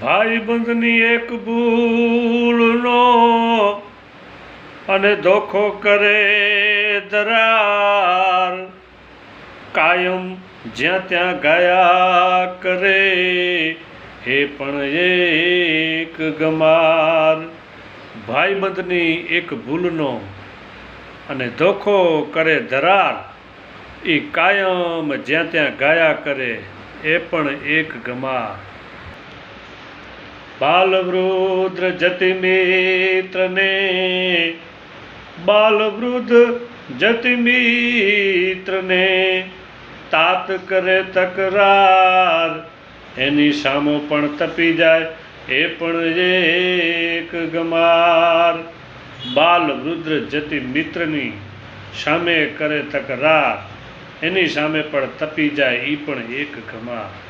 ભાઈબંધની એક ભૂલનો અને ધોખો કરે દરાર. કાયમ જ્યાં ત્યાં ગાયા કરે એ પણ એક ગમાર. ભાઈબંધની એક ભૂલનો અને ધોખો કરે દરાર એ કાયમ જ્યાં ત્યાં ગાયા કરે, એ પણ એક ગમાર. બાલવૃદ્ધ જતિ મિત્રને બાલવૃદ્ધ જતિ મિત્રને તાત કરે તકરાર. એની સામો પણ તપી જાય, એ પણ એક ગમાર. બાલવૃદ્ર જતિ મિત્રની સામે કરે તકરાર, એની સામે પણ તપી જાય એ પણ એક ગમાર.